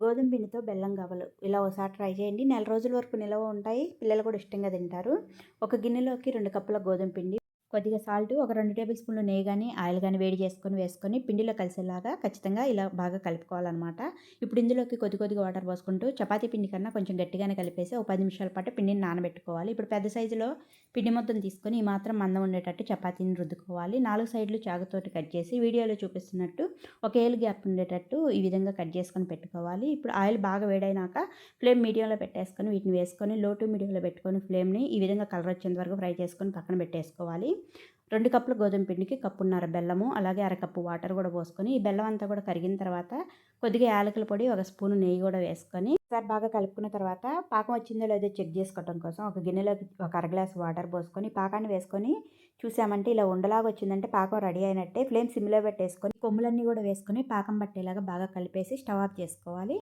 గోధుమ పిండితో బెల్లం గవ్వలు. ఇలా ఒకసారి ట్రై చేయండి. నెల రోజుల వరకు నిల్వ ఉంటాయి. పిల్లలు కూడా ఇష్టంగా తింటారు. ఒక గిన్నెలోకి రెండు కప్పుల గోధుమ పిండి కొద్దిగా సాల్ట్ ఒక రెండు టేబుల్ స్పూన్లు నెయ్యి కానీ ఆయిల్ కానీ వేడి చేసుకొని వేసుకొని పిండిలో కలిసేలాగా ఖచ్చితంగా ఇలా బాగా కలుపుకోవాలన్నమాట. ఇప్పుడు ఇందులోకి కొద్ది కొద్దిగా వాటర్ పోసుకుంటూ చపాతీ పిండి కన్నా కొంచెం గట్టిగానే కలిపేసి ఒక పది నిమిషాల పాటు పిండిని నానబెట్టుకోవాలి. ఇప్పుడు పెద్ద సైజులో పిండి మొత్తం తీసుకొని ఈ మాత్రం మందం ఉండేటట్టు చపాతీని రుద్దుకోవాలి. నాలుగు సైడ్లు చాకుతోటి కట్ చేసి వీడియోలో చూపిస్తున్నట్టు ఒక ఏలు గ్యాప్ ఉండేటట్టు ఈ విధంగా కట్ చేసుకొని పెట్టుకోవాలి. ఇప్పుడు ఆయిల్ బాగా వేడైనాక ఫ్లేమ్ మీడియంలో పెట్టేసుకొని వీటిని వేసుకొని లో టు మీడియంలో పెట్టుకొని ఫ్లేమ్ని ఈ విధంగా కలర్ వచ్చేంత వరకు ఫ్రై చేసుకొని పక్కన పెట్టేసుకోవాలి. రెండు కప్పుల గోధుమ పిండికి కప్పున్నర బెల్లము అలాగే అరకప్పు వాటర్ కూడా పోసుకొని ఈ బెల్లం అంతా కూడా కరిగిన తర్వాత కొద్దిగా యాలకుల పొడి ఒక స్పూన్ నెయ్యి కూడా వేసుకొని ఒకసారి బాగా కలుపుకున్న తర్వాత పాకం వచ్చిందో లేదో చెక్ చేసుకోవడం కోసం ఒక గిన్నెలోకి ఒక అర గ్లాస్ వాటర్ పోసుకొని పాకాన్ని వేసుకొని చూసామంటే ఇలా ఉండలాగా వచ్చిందంటే పాకం రెడీ అయినట్టే. ఫ్లేమ్ సిమ్లో పెట్టేసుకొని కొమ్ములన్నీ కూడా వేసుకొని పాకం పట్టేలాగా బాగా కలిపేసి స్టవ్ ఆఫ్ చేసుకోవాలి.